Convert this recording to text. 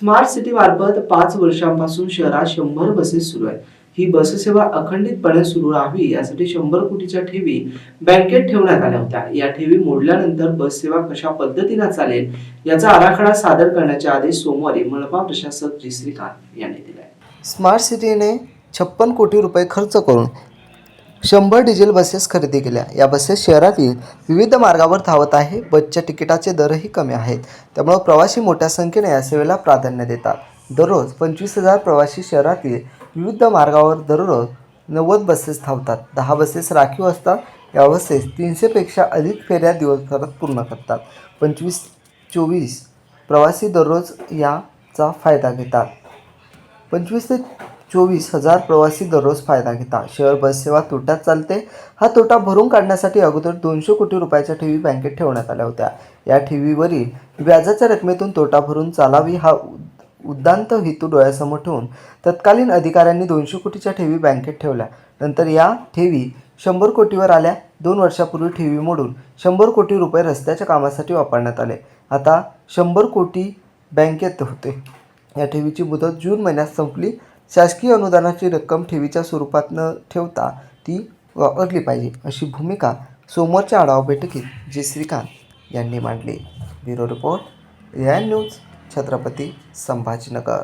Smart city मार्फत पाच वर्षांपासून शहरात शंभर बसेस सुरू आहेत. ही बससेवा अखंडितपणे सुरू राहावी यासाठी शंभर कोटीच्या ठेवी बँकेत ठेवण्यात आल्या होत्या. या ठेवी मोडल्यानंतर बस सेवा कशा पद्धतीने चालेल याचा आराखडा सादर करण्याचे आदेश सोमवारी मनपा प्रशासक जी श्रीकांत यांनी दिले स्मार्ट सिटीने छप्पन कोटी रुपये खर्च करून शंभर डिझेल बसेस खरेदी केल्या. या बसेस शहरातील विविध मार्गावर धावत आहे. बसच्या तिकिटाचे दरही कमी आहेत. त्यामुळे प्रवासी मोठ्या संख्येने या सेवेला प्राधान्य देतात. दररोज पंचवीस हजार प्रवासी शहरातील विविध मार्गावर दररोज नव्वद बसेस धावतात. दहा बसेस राखीव असतात. या बसेस तीनशेपेक्षा अधिक फेऱ्या दिवसभरात पूर्ण करतात. पंचवीस चोवीस प्रवासी दररोज याचा फायदा घेतात. पंचवीस ते चोवीस हजार प्रवासी दररोज फायदा घेतात शहर बस सेवा तोट्यात चालते. हा तोटा भरून काढण्यासाठी अगोदर दोनशे कोटी रुपयाच्या ठेवी बँकेत ठेवण्यात आल्या होत्या. या ठेवीवरील व्याजाच्या रकमेतून तोटा भरून चालावी हा उद- उद्दांत हेतू डोळ्यासमोर ठेवून तत्कालीन अधिकाऱ्यांनी दोनशे कोटीच्या ठेवी बँकेत ठेवल्या. नंतर या ठेवी शंभर कोटीवर आल्या. दोन वर्षापूर्वी ठेवी मोडून शंभर कोटी रुपये रस्त्याच्या कामासाठी वापरण्यात आले. आता शंभर कोटी बँकेत होते. या ठेवीची मुदत जून महिन्यात संपली. शासकीय अनुदानाची रक्कम ठेवीच्या स्वरूपात न ठेवता ती वापरली पाहिजे अशी भूमिका सोमवारच्या आढावा बैठकीत जे श्रीकांत यांनी मांडली. Bureau report Riyan news Chhatrapati Sambhajinagar.